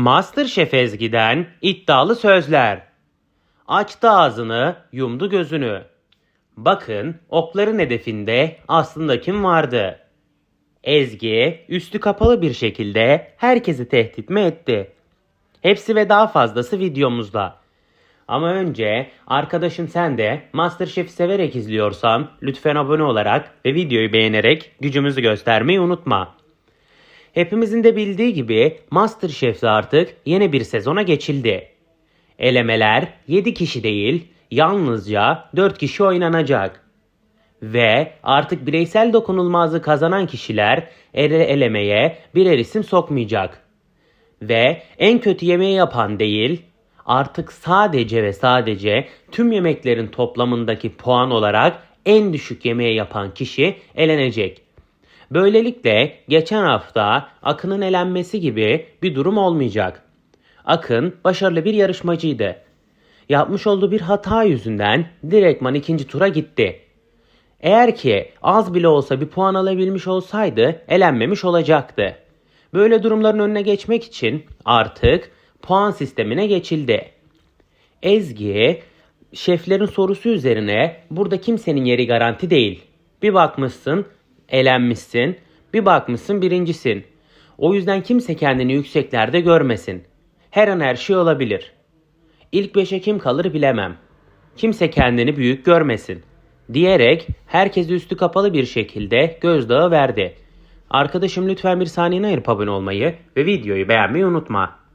Masterchef Ezgi'den iddialı sözler. Açtı ağzını, yumdu gözünü. Bakın okların hedefinde aslında kim vardı? Ezgi üstü kapalı bir şekilde herkesi tehdit mi etti? Hepsi ve daha fazlası videomuzda. Ama önce arkadaşım sen de Masterchef'i severek izliyorsan lütfen abone olarak ve videoyu beğenerek gücümüzü göstermeyi unutma. Hepimizin de bildiği gibi Masterchef'te artık yeni bir sezona geçildi. Elemeler 7 kişi değil, yalnızca 4 kişi oynanacak. Ve artık bireysel dokunulmazlığı kazanan kişiler ele elemeye birer isim sokmayacak. Ve en kötü yemeği yapan değil, artık sadece ve sadece tüm yemeklerin toplamındaki puan olarak en düşük yemeği yapan kişi elenecek. Böylelikle geçen hafta Akın'ın elenmesi gibi bir durum olmayacak. Akın başarılı bir yarışmacıydı. Yapmış olduğu bir hata yüzünden direktman ikinci tura gitti. Eğer ki az bile olsa bir puan alabilmiş olsaydı elenmemiş olacaktı. Böyle durumların önüne geçmek için artık puan sistemine geçildi. Ezgi şeflerin sorusu üzerine burada kimsenin yeri garanti değil. Bir bakmışsın elenmişsin, bir bakmışsın birincisin. O yüzden kimse kendini yükseklerde görmesin. Her an her şey olabilir. İlk beşe kim kalır bilemem. Kimse kendini büyük görmesin. Diyerek herkes üstü kapalı bir şekilde gözdağı verdi. Arkadaşım lütfen bir saniyene ayırıp abone olmayı ve videoyu beğenmeyi unutma.